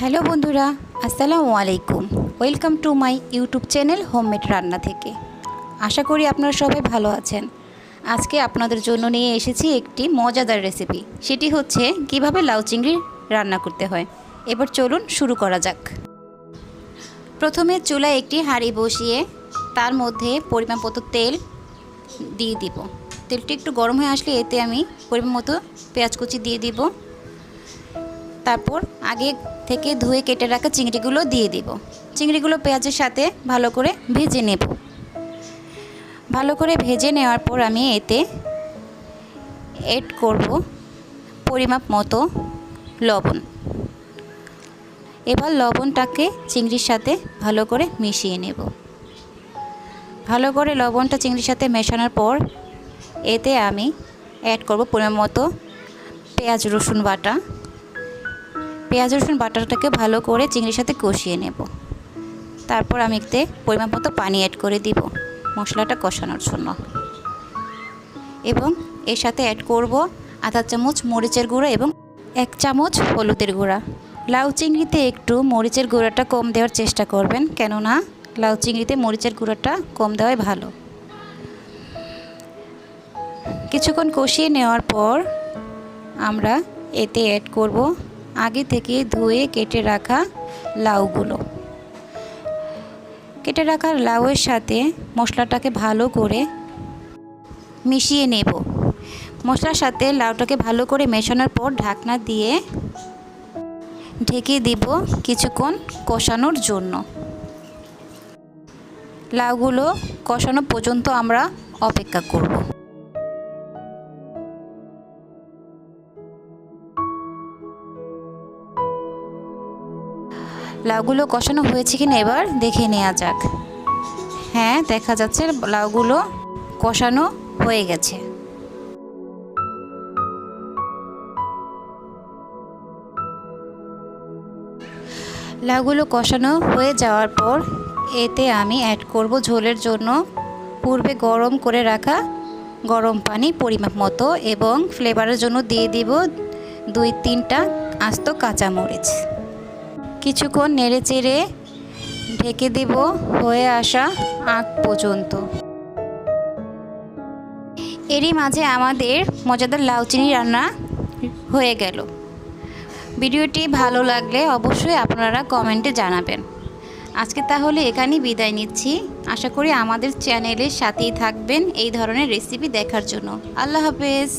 Hello বন্ধুরা, আসসালামু আলাইকুম। Welcome to my YouTube channel homemade রান্না থেকে। আশা করি আপনারা সবাই ভালো আছেন। আজকে আপনাদের জন্য নিয়ে এসেছি একটি মজাদার রেসিপি। সেটি হচ্ছে কীভাবে লাউ চিংড়ি রান্না করতে হয়। এবার চলুন শুরু করা যাক। প্রথমে চুলায় একটি হাঁড়ি বসিয়ে তার মধ্যে পরিমাণ মতো তেল দিয়ে দিব। তেলটি একটু গরম হয়ে আসলে এতে আমি পরিমাণ মতো পেঁয়াজ কুচি দিয়ে দিব। তারপর আগে থেকে ধুয়ে কেটে রাখা চিংড়িগুলো দিয়ে দিব। চিংড়িগুলো পেঁয়াজের সাথে ভালো করে ভেজে নেব। ভালো করে ভেজে নেওয়ার পর আমি এতে এড করব পরিমাপ মতো লবণ। এবার লবণটাকে চিংড়ির সাথে ভালো করে মিশিয়ে নেব। ভালো করে লবণটা চিংড়ির সাথে মেশানোর পর এতে আমি অ্যাড করব পরিমাণ মতো পেঁয়াজ রসুন বাটা। পেঁয়াজ, রসুন বাটাটাকে ভালো করে চিংড়ির সাথে কষিয়ে নেব। তারপর আমি এতে পরিমাণ মতো পানি অ্যাড করে দিব মশলাটা কষানোর জন্য। এবং এর সাথে অ্যাড করব আধা চামচ মরিচের গুঁড়া এবং এক চামচ হলুদের গুঁড়া। লাউ চিংড়িতে একটু মরিচের গুঁড়াটা কম দেওয়ার চেষ্টা করবেন, কেননা লাউ চিংড়িতে মরিচের গুঁড়াটা কম দেওয়াই ভালো। কিছুক্ষণ কষিয়ে নেওয়ার পর আমরা এতে অ্যাড করব আগে থেকে ধুয়ে কেটে রাখা লাউগুলো। কেটে রাখা লাউয়ের সাথে মশলাটাকে ভালো করে মিশিয়ে নেব। মশলার সাথে লাউটাকে ভালো করে মেশানোর পর ঢাকনা দিয়ে ঢেকে দিব কিছুক্ষণ কষানোর জন্য। লাউগুলো কষানো পর্যন্ত আমরা অপেক্ষা করব। লাউগুলো কষানো হয়েছে কিনা এবার দেখে নেওয়া যাক। হ্যাঁ দেখা যাচ্ছে লাউগুলো কষানো হয়ে গেছে। লাউগুলো কষানো হয়ে যাওয়ার পর এতে আমি অ্যাড করব ঝোলের জন্য পূর্বে গরম করে রাখা গরম পানি পরিমাপ মতো এবং ফ্লেভারের জন্য দিয়ে দিব দুই তিনটা আস্ত কাঁচামরিচ। কিছুক্ষণ নেড়ে চেড়ে ঢেকে দেব হয়ে আসা আগ পর্যন্ত। এরই মাঝে আমাদের মজাদার লাউ চিনি রান্না হয়ে গেল। ভিডিওটি ভালো লাগলে অবশ্যই আপনারা কমেন্টে জানাবেন। আজকে তাহলে এখানেই বিদায় নিচ্ছি। আশা করি আমাদের চ্যানেলের সাথেই থাকবেন এই ধরনের রেসিপি দেখার জন্য। আল্লাহ হাফেজ।